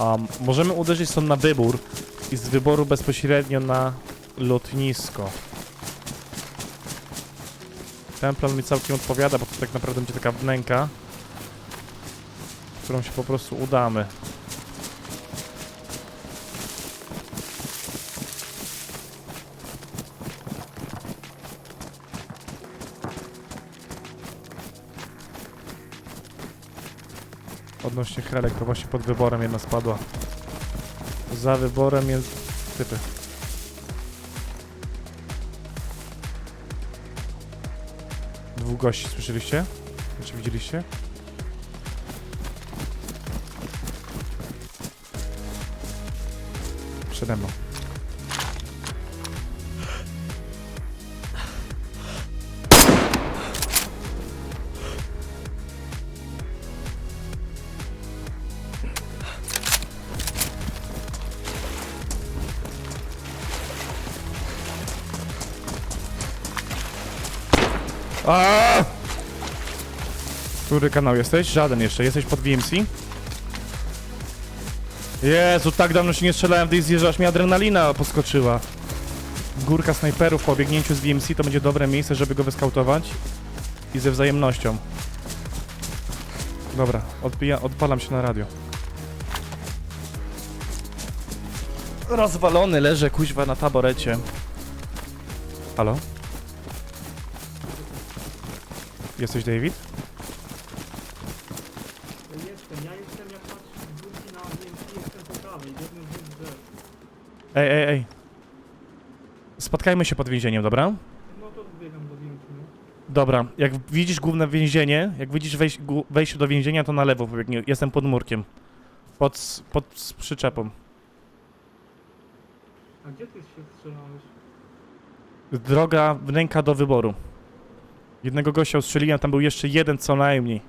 Um, możemy uderzyć stąd na wybór i z wyboru bezpośrednio na lotnisko. Ten plan mi całkiem odpowiada, bo to tak naprawdę będzie taka wnęka, którą się po prostu udamy. Odnośnie helek, to właśnie pod wyborem jedna spadła. Za wyborem jest... typy. Dwóch gości, słyszeliście? Czy widzieliście? Przede mną. Aaaa! Który kanał jesteś? Żaden jeszcze. Jesteś pod VMC? Jezu, tak dawno się nie strzelałem w Daisy, że aż mi adrenalina poskoczyła. Górka snajperów po obiegnięciu z VMC to będzie dobre miejsce, żeby go wyskautować. I ze wzajemnością. Dobra, odpija, odpalam się na radio. Rozwalony leżę kuźwa na taborecie. Halo? Jesteś David? Jestem, ja jestem jak patrzę z górki na DMC, jestem po prawej, jednym z tych drzew. Ej, ej, ej. Spotkajmy się pod więzieniem, dobra? No to zbiegam do DMC, no. Dobra, jak widzisz główne więzienie, jak widzisz wejś, gu- wejście do więzienia, to na lewo pobiegnie. Jestem pod murkiem. Pod, s- pod s- przyczepą. A gdzie ty się strzelałeś? Droga wnęka do wyboru. Jednego gościa ustrzeliłem, tam był jeszcze jeden co najmniej.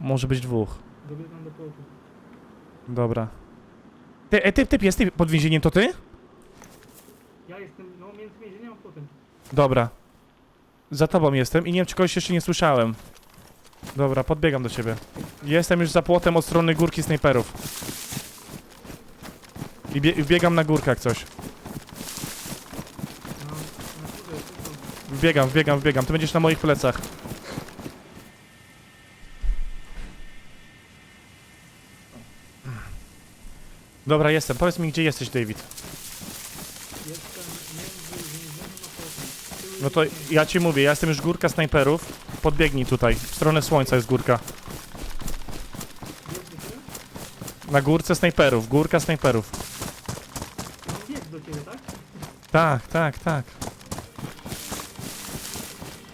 Może być dwóch. Dobiegam do płotu. Dobra. Ty, e, ty, typ jest ty pod więzieniem, to ty? Ja jestem, no między więzieniem a płotem. Dobra. Za tobą jestem i nie wiem, czy kogoś jeszcze nie słyszałem. Dobra, podbiegam do ciebie. Jestem już za płotem od strony górki snajperów. I bie biegam na górkę jak coś. Na, na górze, tylko. Wbiegam, wbiegam, wbiegam. Ty będziesz na moich plecach. Dobra, jestem. Powiedz mi, gdzie jesteś, David. No to ja ci mówię, ja jestem już górka snajperów. Podbiegnij tutaj. W stronę słońca jest górka. Na górce snajperów. Górka snajperów. Bieg do ciebie, tak? Tak, tak, tak.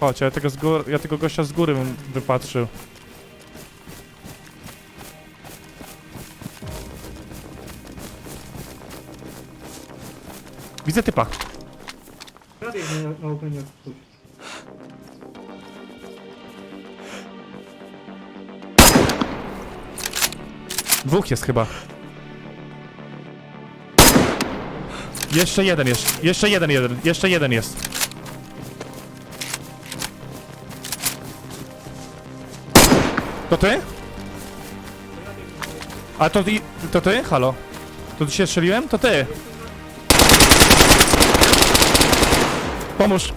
Chodź, ja tego, z gór, ja tego gościa z góry bym wypatrzył. Widzę typa. Jak coś. Dwóch jest chyba. Jeszcze jeden jest. Jeszcze jeden, jeden. Jeszcze jeden jest. To ty? A to ty? To ty? Halo? To ty się strzeliłem? To ty. Pomóż.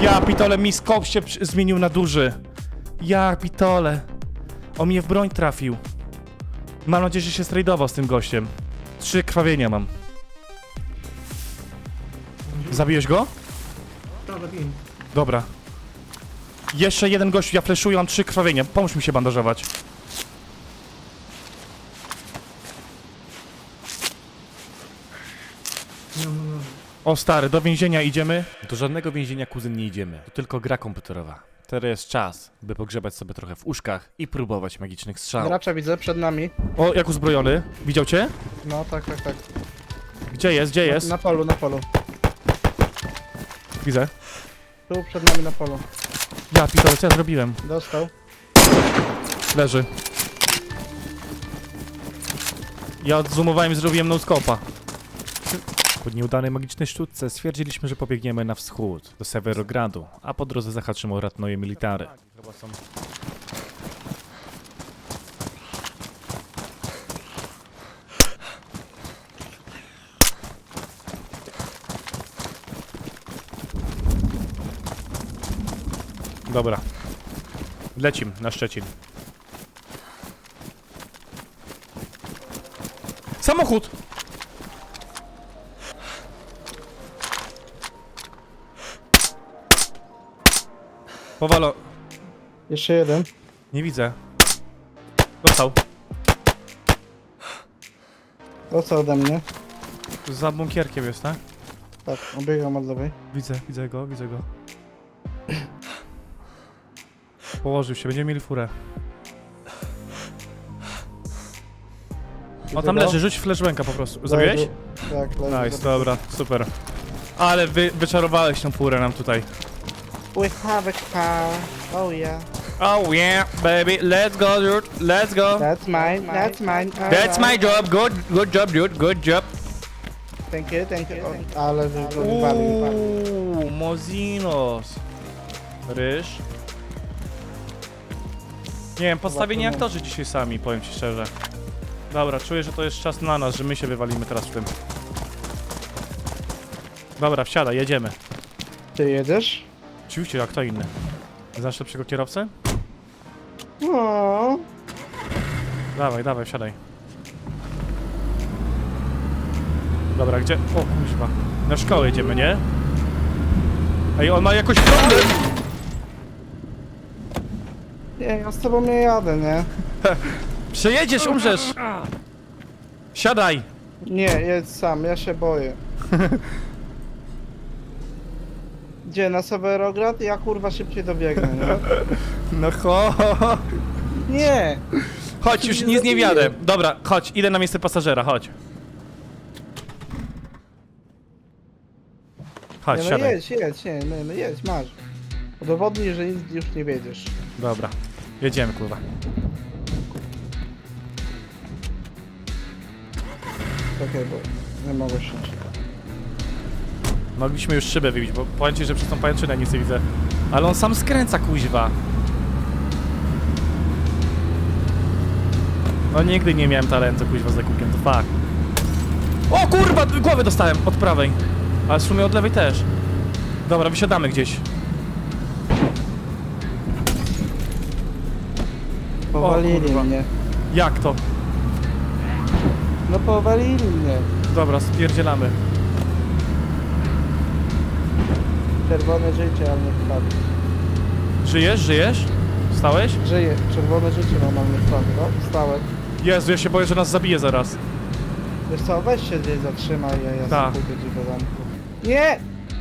Ja pitole, mi skop się zmienił na duży. Ja pitole. On mnie w broń trafił. Mam nadzieję, że się strajdował z tym gościem. Trzy krwawienia mam. Zabiłeś go? Tak, zabiłem. Dobra. Jeszcze jeden gościu, ja fleszuję, mam trzy krwawienia. Pomóż mi się bandażować. O stary, do więzienia idziemy? Do żadnego więzienia kuzyn nie idziemy. To tylko gra komputerowa. Teraz jest czas, by pogrzebać sobie trochę w uszkach i próbować magicznych strzałów. Gracza widzę przed nami. O, jak uzbrojony. Widział cię? No tak, tak, tak. Gdzie jest? Gdzie jest? Na polu, na polu. Widzę. Tu przed nami na polu. Ja pitole, co ja zrobiłem? Dostał. Leży. Ja odzoomowałem i zrobiłem no-scopa. Po nieudanej magicznej sztuczce stwierdziliśmy, że pobiegniemy na wschód, do Severogradu, a po drodze zahaczymy o Ratnoje Military. Dobra. Lecim na Szczecin. Samochód! Powalo... Jeszcze jeden. Nie widzę. Dostał. To co ode mnie? Za bunkierkiem jest, tak? Tak, obiegam od lewej. Widzę, widzę go, widzę go. Położył się, będziemy mieli furę. O, tam go. leży, rzuć flashbanka po prostu. Zabiłeś? Leży. Tak, leży. Nice, dobra, super. Ale wy, wyczarowałeś tą furę nam tutaj. We have a car. Oh yeah. Oh yeah, baby, let's go, dude, let's go. That's mine, that's mine. That's my job, good, good job, dude, good job. Thank you, thank you. O, ale wy go wywalił. Uuu, Mozinos. Ryż. Nie wiem, podstawieni aktorzy dzisiaj sami, powiem ci szczerze. Dobra, czuję, że to jest czas na nas, że my się wywalimy teraz w tym. Dobra, wsiadaj, jedziemy. Ty jedziesz? Oczywiście, a kto inny? Znasz lepszego kierowcę? No. Dawaj, dawaj, wsiadaj. Dobra, gdzie? O kuźwa. Na szkołę jedziemy, nie? Ej, on ma jakoś problem! Nie, ja z tobą nie jadę, nie? Przejedziesz, umrzesz! Siadaj! Nie, jedź sam, ja się boję. Gdzie, na Sewerograd? Ja kurwa szybciej dobiegnę, nie? No cho. Nie! Chodź, już nic nie wiadę. Dobra, chodź, idę na miejsce pasażera, chodź. Chodź, nie no siadaj. jedź, jedź, nie, no, no jedź, masz. Udowodnij, że nic już nie wiedziesz. Dobra, jedziemy, kurwa. Okej, bo nie mogę się. Mogliśmy już szybę wybić, bo powiem ci, że przez tą pajęczynę nic nie widzę. Ale on sam skręca, kuźwa. No nigdy nie miałem talentu, kuźwa, z zakupkiem, to fakt. O kurwa, głowę dostałem od prawej. Ale w sumie od lewej też. Dobra, wysiadamy gdzieś. Powalili kurwa. mnie. Jak to? No powalili mnie. Dobra, spierdzielamy. Czerwone życie, ale nie wpadł. Żyjesz, żyjesz? Stałeś? Żyję, czerwone życie mam, ale nie wpadł. No, wstałem. Jezu, ja się boję, że nas zabije zaraz. Wiesz co, weź się gdzieś zatrzymaj, ja, ja Tak. sobie pójdę do zamku. Nie!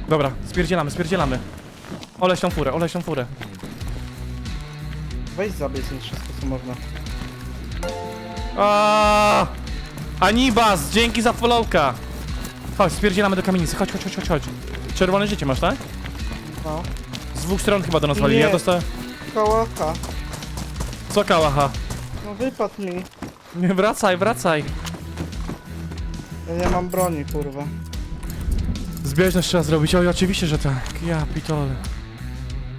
Dobra, spierdzielamy, spierdzielamy. Oleś tą furę, oleś tą furę. Weź zabierz mi wszystko, co można. Aaaa! Anibas, dzięki za followka! Chodź, spierdzielamy do kamienicy, chodź, chodź, chodź, chodź, chodź. Czerwone życie masz, tak? No. Z dwóch stron chyba do nas walili, ja Nie. dostałem... Kołaka. Co kałacha? No wypadł mi. Nie, wracaj, wracaj. Ja nie mam broni, kurwa. Zbieżność trzeba zrobić, oj, oczywiście, że tak. Ja pitole.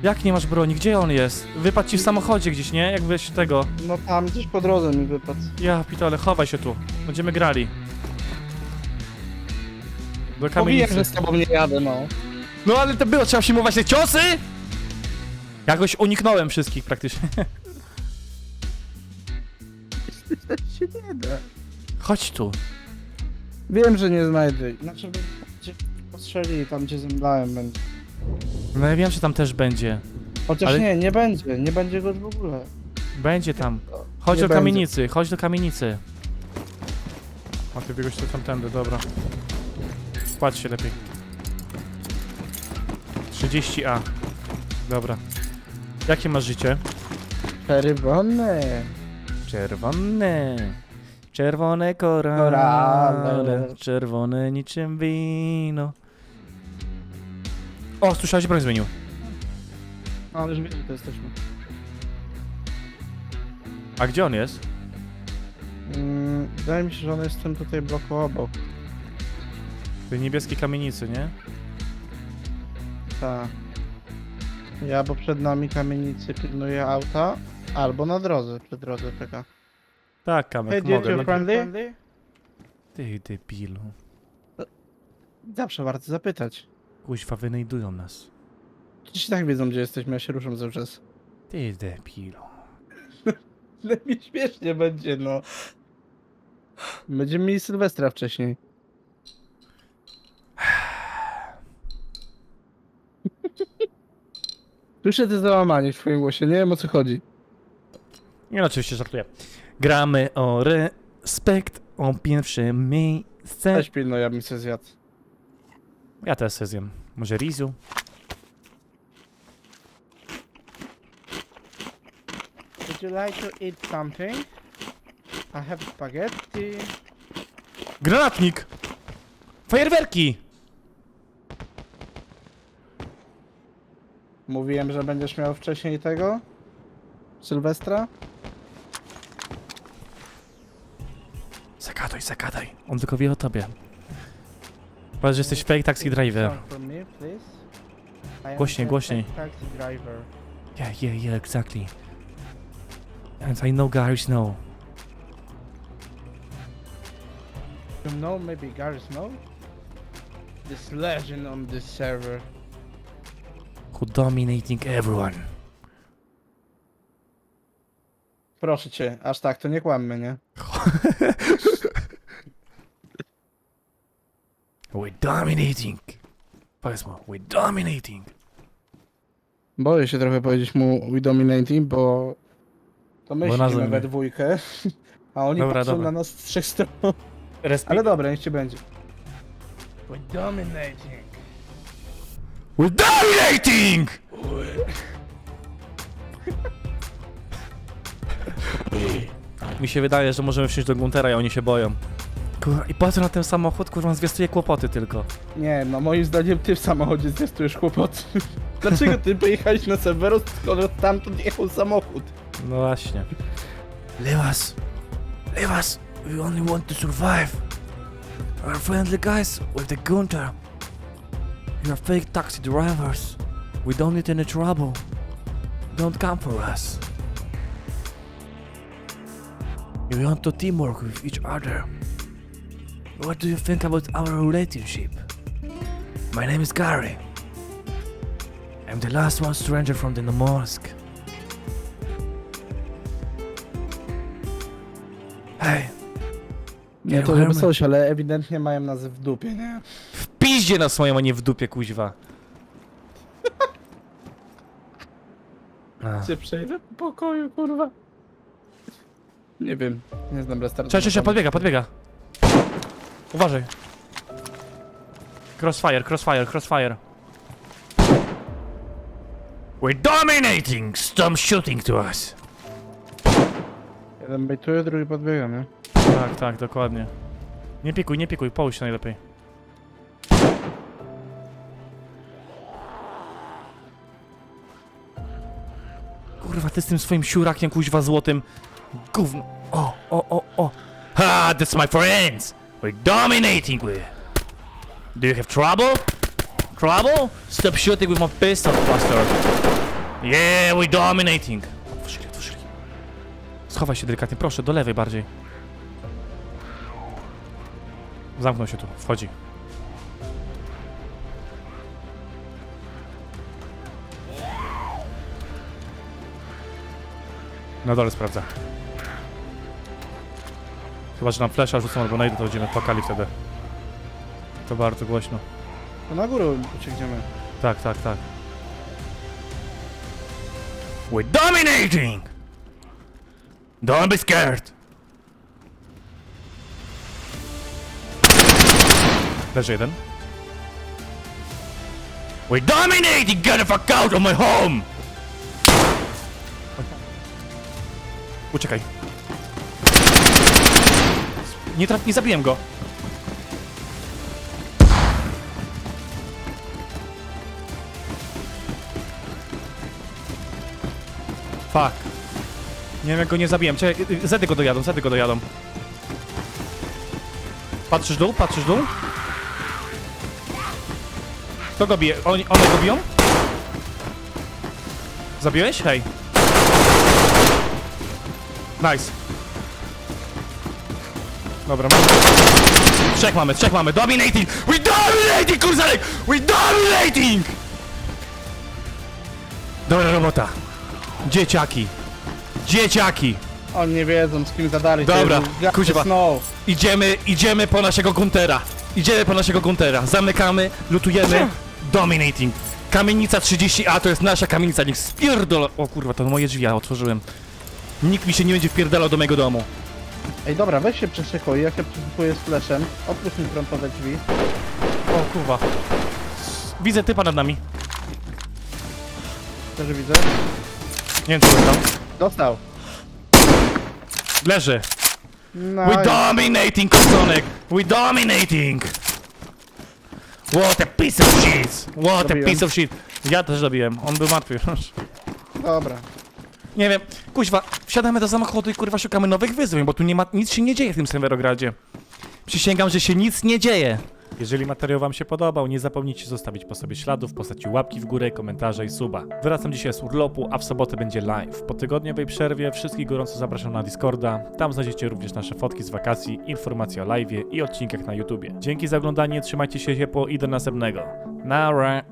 Jak nie masz broni? Gdzie on jest? Wypadł ci w samochodzie gdzieś, nie? Jak byłeś tego... No tam gdzieś po drodze mi wypadł. Ja pitole, chowaj się tu. Będziemy grali. Do Mówiłem, kamienicy. że z tobą nie jadę, no. No ale to było, trzeba przyjmować te ciosy! Jakoś uniknąłem wszystkich praktycznie. się nie da. Chodź tu. Wiem, że nie znajdę. Znaczy, gdzie postrzelili, tam gdzie zemdlałem będzie. No ja wiem, że tam też będzie. Chociaż Ale- nie, nie będzie, nie będzie go w ogóle. Będzie tam. Chodź Nie do będzie. kamienicy, chodź do kamienicy. A ty biegłeś tu tamtędy, dobra. Patrz się lepiej. 30A. Dobra. Jakie masz życie? Czerwone. Czerwone. Czerwone korale. Korale. Czerwone niczym wino. O, słyszałeś, broń zmienił. No, ale już wiem, to jesteśmy. A gdzie on jest? Mm, wydaje mi się, że on jest w tym tutaj bloku obok. W tej niebieskiej kamienicy, nie? Tak. Ja, bo przed nami kamienicy pilnuje auta, albo na drodze, przy drodze czeka. Tak, Kamek, Hey, dude, mogę. you're No, friendly? ty debilu. Zawsze warto zapytać. Kuźwa, wynajdują nas. Dziś tak wiedzą, gdzie jesteśmy, ja się ruszam cały czas. Ty debilu. Ale mi śmiesznie będzie, no. Będziemy mieli Sylwestra wcześniej. Słyszę te załamanie w twoim głosie, nie wiem o co chodzi. Nie no, oczywiście żartuję. Gramy o respekt, o pierwsze miejsce. Weź pilno, ja bym się zjadł. Ja też se zjem. Może Rizu? Would you like to eat something? I have spaghetti. Granatnik! Fajerwerki! Mówiłem, że będziesz miał wcześniej tego? Sylwestra? Zagadaj, zagadaj. On tylko wie o tobie. Powiedz, że jesteś fake taxi driver. Głośniej, głośniej. Taxi driver. Yeah, yeah, yeah, exactly. And I know guys know. You know, maybe guys know? This legend on this server. Who dominating everyone. Proszę cię, aż tak, to nie kłammy, nie? We're dominating. Powiedz mu, we're dominating. Boję się trochę powiedzieć mu We Dominating, bo to my Bo siedzimy we dwójkę, a oni Dobra, patrzą dobra. na nas z trzech stron. Respekt. Ale dobra, niech ci będzie. We Dominating. We're dominating! Mi się wydaje, że możemy wsiąść do Guntera i oni się boją. Kurwa, i patrzę na ten samochód, kurwa, on zwiastuje kłopoty tylko. Nie, no moim zdaniem ty w samochodzie zwiastujesz kłopoty. Dlaczego ty pojechałeś na Severus, skoro tamtąd jechał samochód? No właśnie. Leave us. Leave us. We only want to survive. We're friendly guys with the Gunter. You're fake taxi drivers. We don't need any trouble. Don't come for us. We want to teamwork with each other. What do you think about our relationship? My name is Gary. I'm the last one stranger from the mosque. Hej, Nie, to żeby coś, ale ewidentnie mają nas w dupie, nie? w piździe nas swoją, a nie w dupie, kuźwa. A. Cię przejdę po pokoju, kurwa. Nie wiem, nie znam restartu. Cześć, cześć, podbiega, podbiega. Uważaj. Crossfire, crossfire, crossfire. We're dominating! Stop shooting to us! Jeden bejtuje, drugi podbiega, nie? Tak, tak, dokładnie. Nie pikuj, nie pikuj, połóż się najlepiej. Kurwa, ty z tym swoim siurakiem kuźwa złotym. Gówno. O, o, o, o. Ha, that's my friends! We're dominating with. Do you have trouble? Trouble? Stop shooting with my pistol, bastard. Yeah, we're dominating. Otworzyli, otworzyli. Schowaj się delikatnie, proszę, do lewej bardziej. Zamknął się tu, wchodzi. Na dole sprawdza. Chyba, że nam flesza rzucą albo najdę, to będziemy płakali wtedy. To bardzo głośno. To na górę uciekniemy. Tak, tak, tak. We're dominating! Don't be scared! Leży jeden. We're dominating! Get the fuck out of my home! Uciekaj. Nie traf, nie zabiłem go. Fuck. Nie wiem jak go nie zabiłem. Czekaj, y, y, zedy go dojadą, zedy go dojadą. Patrzysz dół? Patrzysz dół? Kto go bije? Oni, one go biją? Zabiłeś? Hej. Nice. Dobra, mamy. Trzech mamy, trzech mamy. Dominating! We dominating, kurzalek! We dominating! Dobra robota. Dzieciaki. Dzieciaki. Oni nie wiedzą z kim gadali. Dobra, kuźwa. Snow. Idziemy, idziemy po naszego Guntera. Idziemy po naszego Guntera. Zamykamy, lutujemy. Dominating. Kamienica 30A to jest nasza kamienica. Niech spierdol... O kurwa, to moje drzwi ja otworzyłem. Nikt mi się nie będzie wpierdalał do mojego domu. Ej, dobra, weź się przeszykuj, ja się przeszykuję z fleszem. Otwórz mi frontowe drzwi. O kurwa. Widzę typa nad nami. Też widzę. Nie wiem co tam. Dostał. Leży. No We i- dominating, Kosonek! We dominating! What a piece of shit! What a Zabiłem. piece of shit! Ja też zabiłem, on był martwy. Dobra. Nie wiem, kuźwa, wsiadamy do samochodu i kurwa szukamy nowych wyzwań, bo tu nie ma, nic się nie dzieje w tym serwerogradzie. Przysięgam, że się nic nie dzieje. Jeżeli materiał wam się podobał, nie zapomnijcie zostawić po sobie śladów w postaci łapki w górę, komentarza i suba. Wracam dzisiaj z urlopu, a w sobotę będzie live. Po tygodniowej przerwie wszystkich gorąco zapraszam na Discorda. Tam znajdziecie również nasze fotki z wakacji, informacje o live'ie i odcinkach na YouTubie. Dzięki za oglądanie, trzymajcie się ciepło i do następnego. Nara!